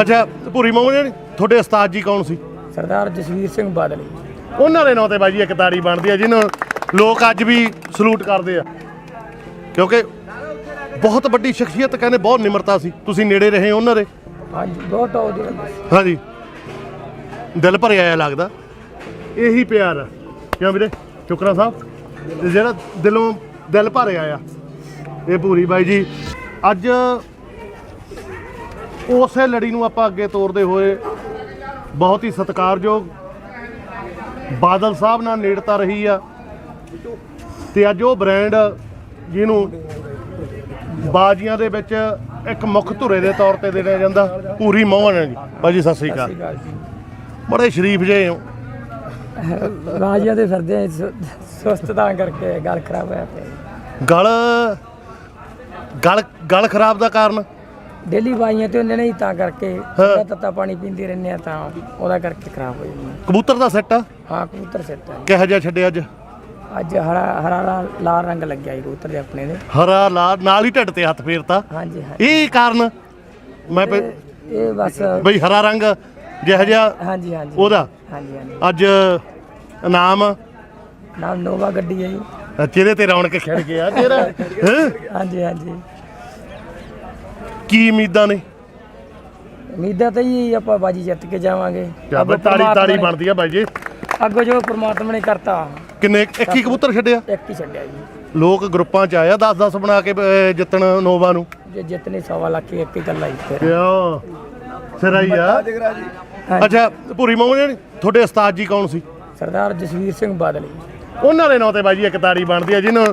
ਅੱਛਾ ਭੂਰੀ ਮੋਹਨ ਜੀ ਤੁਹਾਡੇ ਉਸਤਾਦ ਜੀ ਕੌਣ ਸੀ? ਸਰਦਾਰ ਜਸਵੀਰ ਸਿੰਘ ਬਾਦਲ ਜੀ। ਉਹਨਾਂ ਦੇ ਨਾਂ ਤੇ ਬਾਈ ਜੀ ਇੱਕ ਤਾੜੀ ਬਣਦੀ ਹੈ ਜਿਹਨੂੰ ਲੋਕ ਅੱਜ ਵੀ ਸਲੂਟ ਕਰਦੇ ਆ। ਕਿਉਂਕਿ ਬਹੁਤ ਵੱਡੀ ਸ਼ਖਸੀਅਤ ਕਹਿੰਦੇ ਬਹੁਤ ਨਿਮਰਤਾ ਸੀ। ਤੁਸੀਂ ਨੇੜੇ ਰਹੇ ਉਹਨਾਂ ਦੇ? ਹਾਂਜੀ ਬਹੁਤ ਟੌਪ ਦੇ ਬੰਦੇ ਸੀ। ਹਾਂਜੀ। ਦਿਲ ਭਰਿਆ ਆਇਆ ਲੱਗਦਾ। ਇਹੀ ਪਿਆਰ ਆ। ਕਿਉਂ ਵੀਰੇ? ਸ਼ੁਕਰਾ ਸਾਹਿਬ। ਜਿਹੜਾ ਦਿਲੋਂ ਦਿਲ ਭਰਿਆ ਆ ਇਹ ਪੂਰੀ ਬਾਈ ਜੀ ਅੱਜ ਉਸੇ ਲੜੀ ਨੂੰ ਆਪਾਂ ਅੱਗੇ ਤੋਰਦੇ ਹੋਏ ਬਹੁਤ ਹੀ ਸਤਿਕਾਰਯੋਗ ਬਾਦਲ ਸਾਹਿਬ ਨਾਲ ਨੇੜਤਾ ਰਹੀ ਆ। ਤੇ ਅੱਜ ਉਹ ਬ੍ਰਾਂਡ ਜਿਹਨੂੰ ਬਾਜੀਆਂ ਦੇ ਵਿੱਚ ਇੱਕ ਮੁੱਖ ਧੁਰੇ ਦੇ ਤੌਰ ਤੇ ਦੇਣਾ ਜਾਂਦਾ ਪੂਰੀ ਮੋਹਨ ਜੀ। ਬਾਜੀ ਸਤਿ ਸ੍ਰੀ ਅਕਾਲ। ਜੀ। ਬੜੇ ਸ਼ਰੀਫ ਜਿਹੇ ਹੋ। ਰਾਜਿਆਂ ਦੇ ਫਿਰਦੇ ਸੁਸਤ ਤਾਂ ਕਰਕੇ ਗੱਲ ਖਰਾਬ ਹੋਇਆ ਪਿਆ। ਗਲ ਗਲ ਗਲ ਖਰਾਬ ਦਾ ਕਾਰਨ? ਡੇਲੀ ਬਾਈਆਂ ਤੇ ਹੁੰਦੇ ਨੇ ਜੀ, ਤਾਂ ਕਰਕੇ ਹਾਂ। ਤੱਤਾ ਪਾਣੀ ਪੀਂਦੇ ਰਹਿੰਦੇ ਆ ਤਾਂ ਉਹਦਾ ਕਰਕੇ ਖਰਾਬ ਹੋ ਜਾਂਦੀ। ਕਬੂਤਰ ਦਾ ਸੈੱਟ ਆ? ਹਾਂ ਕਬੂਤਰ ਸੈੱਟ ਹੈ ਕਿਹੋ ਜਿਹਾ ਛੱਡਿਆ ਅੱਜ? ਅੱਜ ਹਰਾ ਹਰਾ ਲਾਲ ਰੰਗ ਲੱਗਿਆ ਜੀ ਕਬੂਤਰ ਦੇ ਆਪਣੇ ਦੇ। ਹਰਾ ਲਾਲ ਨਾਲ ਹੀ ਢਿੱਡ ਤੇ ਹੱਥ ਫੇਰਤਾ। ਹਾਂਜੀ ਹਾਂਜੀ। ਇਹ ਕਾਰਨ? ਮੈਂ ਪ- ਇਹ- ਬਸ ਬਈ ਹਰਾ ਰੰਗ ਜਿਹੋ ਜਿਹਾ ਹਾਂਜੀ ਹਾਂਜੀ ਉਹਦਾ। ਹਾਂਜੀ ਹਾਂਜੀ। ਅੱਜ ਇਨਾਮ ਨਾਮ ਨੋਵਾ ਗੱਡੀ ਹੈ ਜੀ। ਚਿਹਰੇ ਤੇ ਰੌਣਕ ਖਿੜ ਗਿਆ ਤੇਰਾ ਹੈਂ? ਹਾਂਜੀ ਹਾਂਜੀ। ਕੀ ਉਮੀਦਾਂ ਨੇ? ਉਮੀਦਾਂ ਤਾਂ ਜੀ ਆਪਾਂ ਬਾਜੀ ਜਿੱਤ ਕੇ ਜਾਵਾਂਗੇ। ਕਿਆ ਅੱਗੋਂ ਤਾੜੀ ਤਾੜੀ ਪ੍ਰਮਾਤਮਾ ਨੇ- ਬਣਦੀ ਆ ਬਾਈ ਜੀ। ਅੱਗੋਂ ਜੋ ਪ੍ਰਮਾਤਮਾ ਨੇ ਕਰਤਾ। ਕਿੰਨੇ ਇੱਕ ਹੀ ਕਬੂਤਰ ਛੱਡਿਆ? ਇੱਕ ਹੀ ਛੱਡਿਆ ਜੀ। ਲੋਕ ਗਰੁੱਪਾਂ ਚ ਆਇਆ 10 10 ਬਣਾ ਕੇ ਅਹ, ਜਿੱਤਣ ਨੋਵਾ ਨੂੰ? ਜੇ ਜਿੱਤਨੇ ਸਵਾ ਲੱਖ ਇੱਕ ਹੀ ਗੱਲ ਆਈ ਫਿਰ। ਕਿਉਂ ਸਿਰ ਆਈ ਆ। ਹਾਂਜੀ। ਅੱਛਾ ਭੂਰੀ ਮੋਹਨ ਜੀ ਤੁਹਾਡੇ ਉਸਤਾਦ ਜੀ ਕੌਣ ਸੀ? ਸਰਦਾਰ ਜਸਵੀਰ ਸਿੰਘ ਬਾਦਲ ਜੀ। ਉਹਨਾਂ ਦੇ ਨਾਂ ਤੇ ਬਾਈ ਜੀ ਇੱਕ ਤਾੜੀ ਬਣਦੀ ਹੈ ਜਿਹਨੂੰ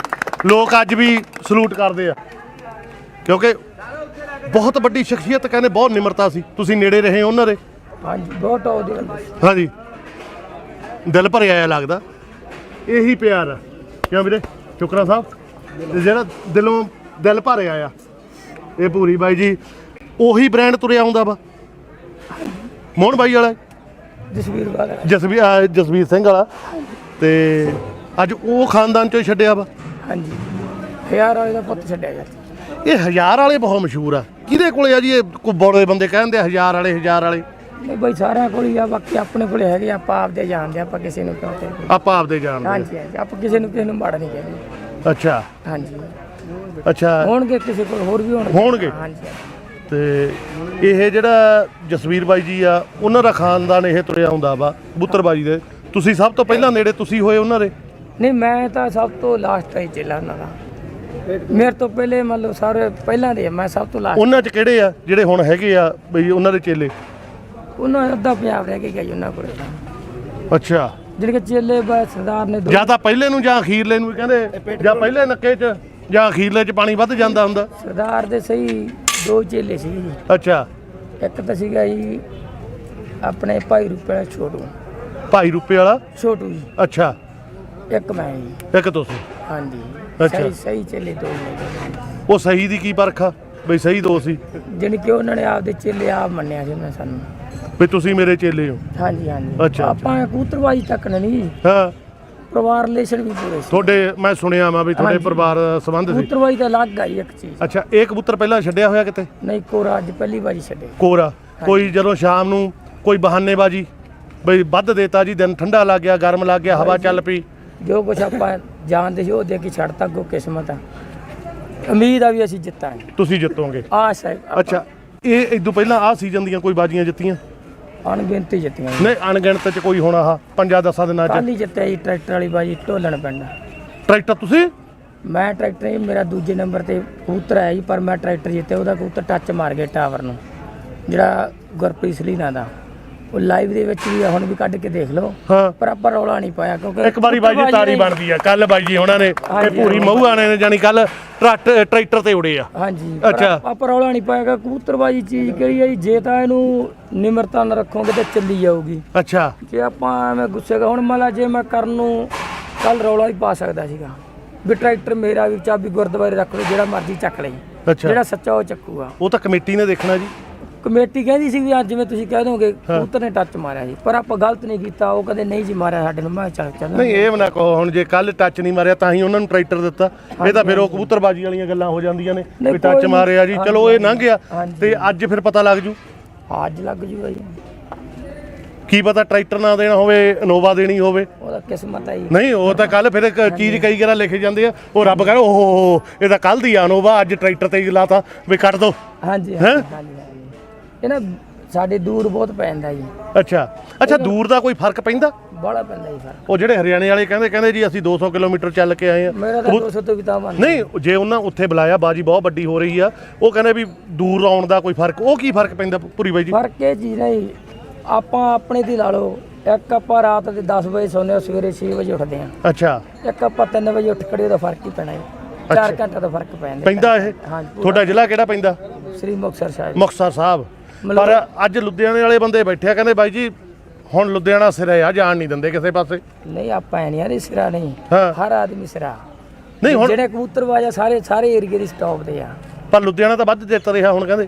ਲੋਕ ਅੱਜ ਵੀ ਸਲੂਟ ਕਰਦੇ ਆ। ਕਿਉਂਕਿ ਬਹੁਤ ਵੱਡੀ ਸ਼ਖਸੀਅਤ ਕਹਿੰਦੇ ਬਹੁਤ ਨਿਮਰਤਾ ਸੀ। ਤੁਸੀਂ ਨੇੜੇ ਰਹੇ ਉਹਨਾਂ ਦੇ? ਹਾਂਜੀ ਬਹੁਤ ਟੌਪ ਦੇ ਬੰਦੇ ਸੀ। ਹਾਂਜੀ। ਦਿਲ ਭਰਿਆ ਆਇਆ ਲੱਗਦਾ। ਇਹੀ ਪਿਆਰ ਆ। ਕਿਉਂ ਵੀਰੇ? ਸ਼ੁਕਰਾ ਸਾਹਿਬ। ਤੇ ਜਿਹੜਾ ਦਿਲੋਂ ਦਿਲ ਭਰਿਆ ਆ। ਇਹ ਪੂਰੀ ਬਾਈ ਜੀ ਉਹੀ ਬ੍ਰਾਂਡ ਤੁਰਿਆ ਆਉਂਦਾ ਵਾ। ਮੋਹਨ ਬਾਈ ਵਾਲਾ। ਜਸਵੀਰ ਬਾਦਲ ਜਸਵੀਰ ਅਹ ਜਸਵੀਰ ਸਿੰਘ ਵਾਲਾ। ਤੇ ਅੱਜ ਉਹ ਖਾਨਦਾਨ ਚੋਂ ਹੀ ਛੱਡਿਆ ਵਾ। ਹਾਂਜੀ। ਹਜ਼ਾਰ ਵਾਲੇ ਦਾ ਪੁੱਤ ਛੱਡਿਆ ਗਿਆ ਇਹ ਹਜ਼ਾਰ ਵਾਲੇ ਬਹੁਤ ਮਸ਼ਹੂਰ ਆ। ਕਿਹਦੇ ਕੋਲੇ ਆ ਜੀ ਇਹ ਕੋਈ ਬੜੇ ਬੰਦੇ ਕਹਿੰਦੇ ਆ ਹਜ਼ਾਰ ਵਾਲੇ ਹਜ਼ਾਰ ਵਾਲੇ? ਨਹੀਂ ਬਈ ਸਾਰਿਆਂ ਕੋਲ ਹੀ ਆ ਬਾਕੀ ਆਪਣੇ ਕੋਲੇ ਹੈਗੇ ਆਪਾਂ ਆਪਦੇ ਜਾਣਦੇ ਆਪਾਂ ਕਿਸੇ ਨੂੰ ਕਿਉਂ ਕਹਿੰਦੇ। ਆਪਾਂ ਆਪਦੇ ਜਾਣਦੇ। ਹਾਂਜੀ ਹਾਂਜੀ ਆਪਾਂ ਕਿਸੇ ਨੂੰ ਕਿਸੇ ਨੂੰ ਮਾੜਾ ਨਹੀਂ ਕਹਿੰਦੇ। ਅੱਛਾ। ਹਾਂਜੀ। ਅੱਛਾ। ਹੋਣਗੇ ਕਿਸੇ ਕੋਲ ਹੋਰ ਵੀ ਹੋਣਗੇ। ਹੋਣਗੇ। ਹਾਂਜੀ ਤੇ ਇਹ ਜਿਹੜਾ ਜਸਵੀਰ ਬਾਈ ਜੀ ਆ ਉਹਨਾਂ ਦਾ ਖਾਨਦਾਨ ਇਹ ਤੁਰਿਆ ਹੁੰਦਾ ਵਾ ਬੁੱਤਰਬਾਜੀ ਦੇ। ਤੁਸੀਂ ਸਭ ਤੋਂ ਪਹਿਲਾਂ ਨੇੜੇ ਤੁਸੀਂ ਹੋਏ ਉਹਨਾਂ ਦੇ? ਨਹੀਂ ਮੈਂ ਤਾਂ ਸਭ ਤੋਂ ਲਾਸਟ ਹੀ ਚੱਲਾ ਉਹਨਾਂ ਦਾ। ਮੇਰੇ ਤੋਂ ਪਹਿਲੇ ਮੰਨ ਲਓ ਸਾਰੇ ਪਹਿਲਾਂ ਦੇ ਆ, ਮੈਂ ਸਭ ਤੋਂ ਲਾਸਟ ਉਹਨਾਂ 'ਚ ਕਿਹੜੇ ਆ ਜਿਹੜੇ ਹੁਣ ਹੈਗੇ ਆ ਬਈ ਉਹਨਾਂ ਦੇ ਚੇਲੇ? ਉਹਨਾਂ ਦਾ ਅੱਧਾ ਪੰਜਾਬ ਰਹਿ ਕੇ ਗਿਆ ਜੀ ਉਹਨਾਂ ਕੋਲੇ। ਅੱਛਾ। ਜਿਹੜੇ ਕਿ ਚੇਲੇ ਬਾ ਸਰਦਾਰ ਨੇ ਦੋ ਜਾਂ ਤਾਂ ਪਹਿਲੇ ਨੂੰ ਜਾਂ ਅਖੀਰਲੇ ਨੂੰ ਵੀ ਕਹਿੰਦੇ ਜਾਂ ਪਹਿਲੇ ਨੱਕੇ 'ਚ ਜਾਂ ਅਖੀਰਲੇ 'ਚ ਪਾਣੀ ਵੱਧ ਜਾਂਦਾ ਹੁੰਦਾ। ਸਰਦਾਰ ਦੇ ਸਹੀ ਦੋ ਚੇਲੇ ਸੀ ਜੀ। ਅੱਛਾ। ਇੱਕ ਤਾਂ ਸੀਗਾ ਜੀ ਆਪਣੇ ਭਾਈ ਰੂਪੇ ਵਾਲਾ ਛੋਟੂ। ਭਾਈ ਰੁਪਏ ਵਾਲਾ? ਛੋਟੂ ਜੀ। ਅੱਛਾ। ਇੱਕ ਮੈਂ ਜੀ। ਇੱਕ ਤੁਸੀਂ। ਹਾਂਜੀ। ਅੱਛਾ। ਸਹੀ ਸਹੀ ਚੇਲੇ ਦੋ ਉਹ ਸਹੀ ਦੀ ਕੀ ਪਰਖਾ ਬਈ ਸਹੀ ਦੋ ਸੀ। ਜਾਣੀ ਕਿ ਉਹਨਾਂ ਨੇ ਆਪਦੇ ਚੇਲੇ ਆਪ ਮੰਨਿਆ ਸੀ ਉਹਨਾਂ ਸਾਨੂੰ। ਵੀ ਤੁਸੀਂ ਮੇਰੇ ਚੇਲੇ ਹੋ। ਹਾਂਜੀ ਹਾਂਜੀ। ਅੱਛਾ। ਆਪਾਂ ਕਬੂਤਰਬਾਜੀ ਤੱਕ ਨਹੀਂ ਹਾਂ। ਪਰਿਵਾਰ ਰਿਲੇਸ਼ਨ ਵੀ ਪੂਰੇ ਸੀ। ਤੁਹਾਡੇ ਮੈਂ ਸੁਣਿਆ ਵਾ ਵੀ ਤੁਹਾਡੇ ਹਾਂਜੀ। ਪਰਿਵਾਰ ਸੰਬੰਧ ਸੀ। ਕਬੂਤਰਬਾਜੀ ਤਾਂ ਅਲੱਗ ਆਈ ਇੱਕ ਚੀਜ਼। ਅੱਛਾ ਇਹ ਕਬੂਤਰ ਪਹਿਲਾਂ ਛੱਡਿਆ ਹੋਇਆ ਕਿਤੇ? ਨਹੀਂ ਕੋਰਾ ਅੱਜ ਪਹਿਲੀ ਵਾਰੀ ਛੱਡੇ। ਕੋਰਾ। ਕੋਈ ਜਦੋਂ ਸ਼ਾਮ ਨੂੰ ਕੋਈ ਬਹਾਨੇਬਾਜੀ ਬਈ ਵੱਧ ਦੇਤਾ ਜੀ ਦਿਨ ਠੰਡਾ ਲੱਗ ਗਿਆ ਗਰਮ ਲੱਗ ਗਿਆ ਹਵਾ ਚੱਲ ਪਈ। ਜੋ ਕੁਛ ਆਪਾਂ ਜਾਣਦੇ ਸੀ ਉਹ ਦੇ ਕੇ ਛੱਡਤਾ ਕੋ ਕਿਸਮਤ ਆ। ਉਮੀਦ ਆ ਵੀ ਅਸੀਂ ਜਿੱਤਾਂਗੇ। ਤੁਸੀਂ ਜਿੱਤੋਗੇ। ਆਸ ਹੈ ਅੱਛਾ ਇਹ ਇਦੋਂ ਪਹਿਲਾਂ ਆਹ ਸੀਜ਼ਨ ਦੀਆਂ ਕੋਈ ਬਾਜੀਆਂ ਜਿੱਤੀਆਂ? ਅਣਗਿਣਤੀ ਜਿੱਤੀਆਂ ਨਹੀਂ ਅਣਗਿਣਤ ਚ ਕੋਈ ਹੋਣਾ ਆਹ ਪੰਜਾਂ ਦਸਾਂ ਦਿਨਾਂ ਚ? ਕੱਲ ਹੀ ਜਿੱਤਿਆ ਜੀ ਟਰੈਕਟਰ ਵਾਲੀ ਬਾਜੀ ਢੋਲਣ ਪਿੰਡ। ਟਰੈਕਟਰ ਤੁਸੀਂ? ਮੈਂ ਟਰੈਕਟਰ ਹੀ ਮੇਰਾ ਦੂਜੇ ਨੰਬਰ ਤੇ ਕਬੂਤਰ ਆਇਆ ਜੀ ਪਰ ਮੈਂ ਟਰੈਕਟਰ ਜਿੱਤੇ ਉਹਦਾ ਕਬੂਤਰ ਟੱਚ ਮਾਰ ਗਿਆ ਟਾਵਰ ਨੂੰ। ਜਿਹੜਾ ਗੁਰਪ੍ਰੀਤ ਸਲੀਨਾ ਦਾ। ਉਹ ਲਾਈਵ ਦੇ ਵਿੱਚ ਵੀ ਆ, ਹੁਣ ਵੀ ਕੱਢ ਕੇ ਦੇਖ ਲਓ। ਹਾਂ। ਪਰ ਆਪਾਂ ਰੌਲਾ ਨਹੀਂ ਪਾਇਆ ਕਿਉਂਕਿ ਇੱਕ ਵਾਰੀ ਬਾਈ ਜੀ ਤਾਰੀ ਬਣਦੀ ਆ ਕੱਲ ਬਾਈ ਜੀ ਉਹਨਾਂ ਨੇ ਤੇ ਪੂਰੀ ਮਹੂ ਆਣੇ ਨੇ ਜਾਨੀ ਕੱਲ ਟਰੈਕਟਰ ਤੇ ਉੜੇ ਆ। ਹਾਂਜੀ ਪਰ ਅੱਛਾ। ਆਪਾਂ ਰੌਲਾ ਨਹੀਂ ਪਾਇਆ ਕਬੂਤਰਬਾਜੀ ਚੀਜ਼ ਕਿਹੜੀ ਹੈ ਜੀ ਜੇ ਤਾਂ ਇਹਨੂੰ ਨਿਮਰਤਾ ਨਾਲ ਰੱਖੋਗੇ ਤਾਂ ਚੱਲੀ ਜਾਊਗੀ। ਅੱਛਾ। ਜੇ ਆਪਾਂ ਐਵੇਂ ਗੁੱਸੇ ਕਰ ਹੁਣ ਮੰਨ ਲਾ ਜੇ ਮੈਂ ਕਰਨ ਨੂੰ ਕੱਲ ਰੌਲਾ ਹੀ ਪਾ ਸਕਦਾ ਸੀਗਾ ਵੀ ਟਰੈਕਟਰ ਮੇਰਾ ਵੀ ਚਾਬੀ ਗੁਰਦੁਆਰੇ ਰੱਖ ਲਓ ਜਿਹੜਾ ਮਰਜ਼ੀ ਚੱਕ ਲਈ ਅੱਛਾ। ਜਿਹੜਾ ਸੱਚਾ ਉਹ ਚੱਕੂਗਾ। ਉਹ ਤਾਂ ਕਮੇਟੀ ਨੇ ਦੇਖਣਾ ਜੀ। ਕਮੇਟੀ ਕਹਿੰਦੀ ਸੀ ਵੀ ਅੱਜ ਜਿਵੇਂ ਤੁਸੀਂ ਕਹਿ ਦੋਗੇ ਕਬੂਤਰ ਨੇ ਟੱਚ ਮਾਰਿਆ ਸੀ ਪਰ ਆਪਾਂ ਗਲਤ ਨਹੀਂ ਕੀਤਾ ਉਹ ਕਹਿੰਦੇ ਨਹੀਂ ਜੀ ਮਾਰਿਆ ਸਾਡੇ ਨੂੰ ਮੈਂ ਚੱਲ ਚੱਲ। ਨਹੀਂ ਇਹ ਨਾ ਕਹੋ ਹੁਣ ਜੇ ਕੱਲ ਟੱਚ ਨਹੀਂ ਮਾਰਿਆ ਤਾਂ ਹੀ ਉਹਨਾਂ ਨੂੰ ਟਰੈਕਟਰ ਦਿੱਤਾ। ਇਹ ਤਾਂ ਫਿਰ ਉਹ ਕਬੂਤਰਬਾਜੀ ਵਾਲੀਆਂ ਗੱਲਾਂ ਹੋ ਜਾਂਦੀਆਂ ਨੇ ਵੀ ਟੱਚ ਮਾਰਿਆ ਜੀ। ਚਲੋ ਇਹ ਲੰਘ ਗਿਆ। ਤੇ ਅੱਜ ਫਿਰ ਪਤਾ ਲੱਗ ਜੂ। ਅੱਜ ਲੱਗ ਜੂਗਾ ਜੀ ਕੀ ਪਤਾ ਟਰੈਕਟਰ ਨਾ ਦੇਣਾ ਹੋਵੇ ਇਨੋਵਾ ਦੇਣੀ ਹੋਵੇ। ਉਹਦਾ ਕਿਸਮਤ ਹੈ ਨਹੀਂ ਉਹ ਤਾਂ ਕੱਲ ਫਿਰ ਇੱਕ ਚੀਜ਼ ਕਈ ਵਾਰ ਲਿਖੇ ਜਾਂਦੇ ਆ ਉਹ ਰੱਬ ਕਹੇ ਓਹ ਇਹ ਤਾਂ ਕੱਲ ਦੀ ਆ ਇਨੋਵਾ ਅੱਜ ਟਰੈਕਟਰ ਤੇ ਹੀ ਲਾਤਾ ਵੀ ਕੱਢ ਦੋ। ਹਾਂਜੀ ਹੈਂ? ਹਾਂਜੀ ਹਾਂਜੀ ਹਾਂਜੀ। ਇਹ ਨਾ ਸਾਡੇ ਦੂਰ ਬਹੁਤ ਪੈਂਦਾ ਜੀ। ਅੱਛਾ। ਅੱਛਾ ਦੂਰ ਦਾ ਕੋਈ ਫ਼ਰਕ ਪੈਂਦਾ? ਬੜਾ ਪੈਂਦਾ ਜੀ ਫ਼ਰਕ। ਉਹ ਜਿਹੜੇ ਹਰਿਆਣੇ ਵਾਲੇ ਕਹਿੰਦੇ ਕਹਿੰਦੇ ਜੀ ਅਸੀਂ 200 ਕਿਲੋਮੀਟਰ ਚੱਲ ਕੇ ਆਏ ਆ ਮੇਰਾ ਤਾਂ 200 ਤੋਂ ਵੀ ਤਾਂ ਬੰਦ ਨਹੀਂ ਜੇ ਉਹਨਾਂ ਉੱਥੇ ਬੁਲਾਇਆ ਬਾਜੀ ਬਹੁਤ ਵੱਡੀ ਹੋ ਰਹੀ ਆ। ਉਹ ਕਹਿੰਦੇ ਵੀ ਦੂਰ ਆਉਣ ਦਾ ਕੋਈ ਫ਼ਰਕ ਉਹ ਕੀ ਫ਼ਰਕ ਪੈਂਦਾ ਪੂਰੀ ਬਾਈ ਜੀ? ਫ਼ਰਕ ਇਹ ਚੀਜ਼ ਨਹੀਂ ਆਪਾਂ ਆਪਣੇ ਦੀ ਲਾ ਲਓ ਇੱਕ ਆਪਾਂ ਰਾਤ ਦੇ 10 ਵਜੇ ਸੌਂਦੇ ਹਾਂ ਸਵੇਰੇ 6 ਵਜੇ ਉੱਠਦੇ ਹਾਂ। ਅੱਛਾ। ਇੱਕ ਆਪਾਂ 3 ਵਜੇ ਉੱਠ ਖੜੇ ਉਹਦਾ ਫ਼ਰਕ ਹੀ ਪੈਣਾ ਹੈ 4 ਘੰਟੇ ਦਾ ਫ਼ਰਕ ਪੈਂਦਾ। ਪੈਂਦਾ ਇਹ? ਤੁਹਾਡਾ ਜ਼ਿਲ੍ਹਾ ਕਿਹੜਾ ਪੈਂਦਾ? ਸ੍ਰੀ ਮੁਕਤਸਰ ਸਾਹਿਬ। ਮੁਕਤਸਰ ਸਾਹਿਬ। ਪਰ ਅੱਜ ਲੁਧਿਆਣੇ ਵਾਲੇ ਬੰਦੇ ਬੈਠੇ ਆ ਕਹਿੰਦੇ ਬਾਈ ਜੀ ਹੁਣ ਲੁਧਿਆਣਾ ਸਿਰੇ ਆ ਜਾਣ ਨਹੀਂ ਦਿੰਦੇ ਕਿਸੇ ਪਾਸੇ। ਨਹੀਂ ਆਪਾਂ ਐ ਨਹੀਂ ਯਾਰ ਇਹ ਸਿਰਾ ਨਹੀਂ ਹਾਂ। ਹਰ ਆਦਮੀ ਸਿਰਾ। ਨਹੀਂ ਹੁਣ ਜਿਹੜੇ ਕਬੂਤਰਬਾਜ਼ ਆ ਸਾਰੇ ਸਾਰੇ ਏਰੀਏ ਦੀ ਸਟਾਪ ਦੇ ਆ। ਪਰ ਲੁਧਿਆਣਾ ਤਾਂ ਵੱਧ ਜਿੱਤ ਰਿਹਾ ਹੁਣ ਕਹਿੰਦੇ।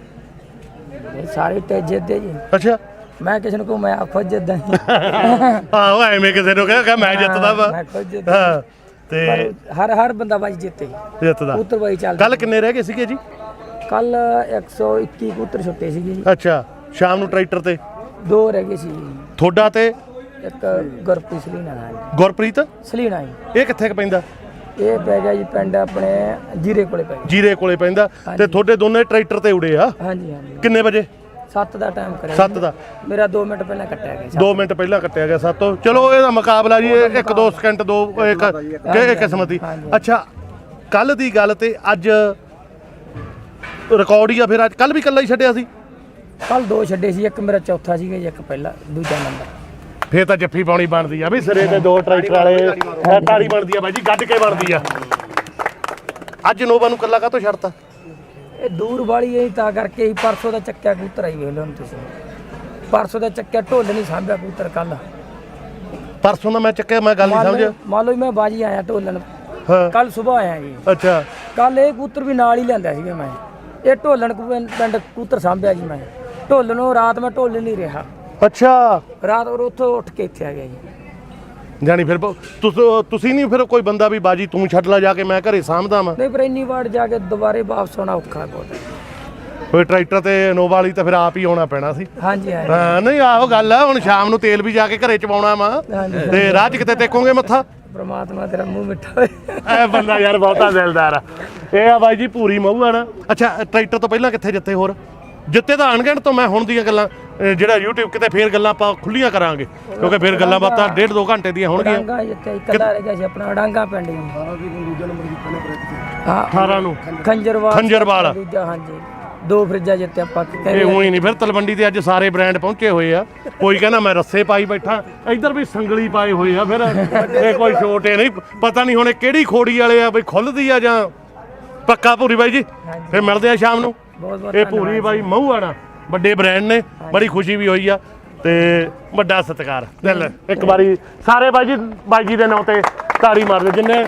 ਇਹ ਸਾਰੇ ਟੇ ਜਿੱਦੇ ਜੀ। ਅੱਛਾ। ਮੈਂ ਕਿਸੇ ਨੂੰ ਕਹੂੰ ਮੈਂ ਆਪ ਖੁਦ ਜਿੱਦਾਂ ਹੀ ਆਹੋ ਐਵੇਂ ਕਿਸੇ ਨੂੰ ਕਹੇ ਮੈਂ ਜਿੱਤਦਾ ਵਾ। ਮੈਂ ਖੁਦ ਜਿੱਦਾਂ ਹਾਂ ਤੇ ਪਰ ਹਰ ਹਰ ਬੰਦਾ ਬਾਈ ਜਿੱਤੇ। ਜਿੱਤਦਾ। ਕਬੂਤਰਬਾਜ਼ੀ ਚੱਲਦੀ ਕੱਲ ਕਿੰਨੇ ਰਹਿ ਗਏ ਸੀਗੇ ਜੀ? ਕੱਲ 121 ਕਬੂਤਰ ਛੁੱਟੇ ਸੀਗੇ ਜੀ। ਅੱਛਾ ਸ਼ਾਮ ਨੂੰ ਟਰੈਕਟਰ ਤੇ? ਦੋ ਰਹਿ ਗਏ ਸੀ ਜੀ। ਤੁਹਾਡਾ ਤੇ? ਇੱਕ ਗੁਰਪ੍ਰੀਤ ਸਲੀਨਾ ਨਾਲ। ਗੁਰਪ੍ਰੀਤ? ਸਲੀਨਾ ਜੀ। ਇਹ ਕਿੱਥੇ ਕੁ ਪੈਂਦਾ? ਇਹ ਪੈ ਗਿਆ ਜੀ ਪਿੰਡ ਆਪਣੇ ਜੀਰੇ ਕੋਲੇ ਪੈ ਗਿਆ। ਜੀਰੇ ਕੋਲੇ ਪੈਂਦਾ ਤੇ ਤੁਹਾਡੇ ਦੋਨੇ ਟਰੈਕਟਰ ਤੇ ਉੜੇ ਆ? ਹਾਂਜੀ ਹਾਂਜੀ। ਕਿੰਨੇ ਵਜੇ? 7 ਦਾ ਟਾਈਮ ਕਰਿਆ 7 ਦਾ। ਮੇਰਾ 2 ਮਿੰਟ ਪਹਿਲਾਂ ਕੱਟਿਆ ਗਿਆ 2 ਮਿੰਟ ਪਹਿਲਾਂ ਕੱਟਿਆ ਗਿਆ 7 ਤੋਂ। ਚਲੋ ਇਹਦਾ ਮੁਕਾਬਲਾ ਜੀ 1-2 ਸਕਿੰਟ ਦੋ ਇੱਕ ਕਿ- ਕਿਸਮਤ ਦੀ। ਅੱਛਾ ਕੱਲ ਦੀ ਗੱਲ ਤੇ ਅੱਜ ਰਿਕਾਰਡ ਹੀ ਆ ਫਿਰ ਅੱਜ। ਕੱਲ ਵੀ ਕੱਲਾ ਹੀ ਛੱਡਿਆ ਸੀ? ਕੱਲ ਦੋ ਛੱਡੇ ਸੀ ਇੱਕ ਮੇਰਾ ਚੌਥਾ ਸੀਗਾ ਜੀ ਇੱਕ ਪਹਿਲਾ ਦੂਜਾ ਨੰਬਰ ਫੇਰ ਤਾਂ ਜੱਫੀ ਪਾਉਣੀ ਬਣਦੀ ਆ। ਵੀ ਸਿਰੇ ਤੇ ਦੋ ਟਰੈਕਟਰ ਵਾਲੇ ਇਹ ਤਾੜੀ ਬਣਦੀ ਆ ਬਾਈ ਜੀ ਗੱਡ ਕੇ ਬਣਦੀ ਆ। ਅੱਜ ਨੋਵਾ ਨੂੰ ਕੱਲਾ ਕਾਹਤੋਂ ਛੱਡਤਾ? ਇਹ ਦੂਰ ਵਾਲੀ ਹੈ ਤਾਂ ਕਰਕੇ ਹੀ ਪਰਸੋਂ ਦਾ ਚੱਕਿਆ ਕਬੂਤਰ ਆਈ ਵੇਖ ਲਓ ਹੁਣ ਤੁਸੀਂ। ਪਰਸੋਂ ਦਾ ਚੱਕਿਆ ਢੋਲ ਨਹੀਂ ਸਾਂਭਿਆ ਕਬੂਤਰ ਕੱਲ ਪਰਸੋਂ ਦਾ ਮੈਂ ਚੱਕਿਆ ਮੈਂ ਗੱਲ ਨਹੀਂ ਸਮਝਿਆ। ਮੰਨ ਲਓ ਮੈਂ ਬਾਜੀ ਆਇਆ ਢੋਲਣ। ਹਾਂ। ਕੱਲ ਸਵੇਰ ਆਇਆ ਜੀ। ਅੱਛਾ। ਕੱਲ ਇਹ ਕਬੂਤਰ ਵੀ ਨਾਲ ਹੀ ਲਿਆਂਦਾ ਸੀਗਾ ਮੈਂ। ਇਹ ਢੋਲਣ ਪਿੰਡ ਕਬੂਤਰ ਸਾਂਭਿਆ ਜੀ ਮੈਂ। ਢੋਲਣ ਨੂੰ ਰਾਤ ਮੈਂ ਢੋਲ ਨਹੀਂ ਰਿਹਾ। ਅੱਛਾ। ਰਾਤ ਉਹ ਉੱਥੋਂ ਉੱਠ ਕੇ ਇੱਥੇ ਆ ਗਿਆ ਜੀ। ਜਾਣੀ ਫਿਰ ਬ- ਤੁਸ- ਤੁਸੀਂ ਨਹੀਂ ਫਿਰ ਕੋਈ ਬੰਦਾ ਵੀ ਬਾਜੀ ਤੂੰ ਛੱਡ ਲੈ ਜਾ ਕੇ ਮੈਂ ਘਰੇ ਸਾਂਭਦਾ ਵਾਂ? ਨਹੀਂ ਪਰ ਇੰਨੀ ਵਾਰ ਜਾ ਕੇ ਦੁਬਾਰੇ ਵਾਪਸ ਆਉਣਾ ਔਖਾ ਬਹੁਤ ਹੈ। ਕੋਈ ਟਰੈਕਟਰ ਤੇ ਨੋਵਾ ਵਾਲੀ ਤਾਂ ਫਿਰ ਆਪ ਹੀ ਆਉਣਾ ਪੈਣਾ ਸੀ। ਹਾਂਜੀ ਹਾਂਜੀ। ਹਾਂ ਨਹੀਂ ਆਹੋ ਗੱਲ ਆ ਹੁਣ ਸ਼ਾਮ ਨੂੰ ਤੇਲ ਵੀ ਜਾ ਕੇ ਘਰੇ ਚਵਾਉਣਾ ਵਾ। ਹਾਂਜੀ ਤੇ ਰਾਹ 'ਚ ਕਿਤੇ ਟੇਕੋਗੇ ਮੱਥਾ? ਪ੍ਰਮਾਤਮਾ ਤੇਰਾ ਮੂੰਹ ਮਿੱਠਾ ਹੋਏ। ਐ ਬੰਦਾ ਯਾਰ ਬਹੁਤਾ ਦਿਲਦਾਰ ਆ। ਇਹ ਆ ਬਾਈ ਜੀ ਪੂਰੀ ਮਊ ਆ ਨਾ। ਅੱਛਾ ਟਰੈਕਟਰ ਤੋਂ ਪਹਿਲਾਂ ਕਿੱਥੇ ਜਿੱਤੇ ਹੋਰ? ਜਿੱਤੇ ਤਾਂ ਅਣਗਿਣਤ ਤੋਂ ਮੈਂ ਹੁਣ ਦੀਆਂ ਗੱਲਾਂ ਅਹ ਜਿਹੜਾ YouTube ਕਿਤੇ ਫੇਰ ਗੱਲਾਂ ਆਪਾਂ ਖੁੱਲੀਆਂ ਕਰਾਂਗੇ। ਕਿਉਂਕਿ ਫੇਰ ਗੱਲਾਂ ਬਾਤਾਂ ਡੇਢ ਦੋ ਘੰਟੇ ਦੀਆਂ ਹੋਣਗੀਆਂ। ਡਾਂਗਾ ਜਿੱਥੇ ਇਕੱਲਾ ਰਹਿ ਗਿਆ ਸੀ ਆਪਣਾ ਡਾਂਗਾ ਪਿੰਡ ਜੀ। ਹਾਂ। 18 ਨੂੰ। ਖੰਜਰਵਾਲ ਖੰਜਰਵਾਲ। ਦੂਜਾ ਹਾਂਜੀ। ਦੋ ਫਰਿੱਜਾਂ ਜਿੱਤੇ ਆਪਾਂ ਇਹ ਕਹਿੰਦੇ ਉਹੀ ਨਹੀਂ ਫਿਰ ਤਲਵੰਡੀ ਤੇ ਅੱਜ ਸਾਰੇ ਬ੍ਰਾਂਡ ਪਹੁੰਚੇ ਹੋਏ ਆ। ਕੋਈ ਕਹਿੰਦਾ ਮੈਂ ਰੱਸੇ ਪਾਈ ਬੈਠਾ ਇੱਧਰ ਵੀ ਸੰਗਲੀ ਪਾਏ ਹੋਏ ਆ ਫਿਰ ਇਹ ਕੋਈ ਛੋਟੇ ਨਹੀਂ ਪਤਾ ਨਹੀਂ ਹੁਣ ਇਹ ਕਿਹੜੀ ਖੋੜੀ ਵਾਲੇ ਆ ਬਈ ਖੁੱਲਦੀ ਆ ਜਾਂ ਪੱਕਾ ਭੂਰੀ ਬਾਈ ਜੀ? ਫਿਰ ਮਿਲਦੇ ਆ ਸ਼ਾਮ ਨੂੰ। ਬਹੁਤ ਬਹੁਤ ਇਹ ਭੂਰੀ ਬਾਈ ਮਹੂ ਆਣਾ ਵੱਡੇ ਬ੍ਰਾਂਡ ਨੇ ਬੜੀ ਖੁਸ਼ੀ ਵੀ ਹੋਈ ਆ ਤੇ ਵੱਡਾ ਸਤਿਕਾਰ। ਦਿਲ ਇੱਕ ਵਾਰੀ ਸਾਰੇ ਬਾਈ ਜੀ ਬਾਈ ਜੀ ਦੇ ਨਾਂ ਤੇ ਤਾੜੀ ਮਾਰ ਦਿਓ ਜਿੰਨੇ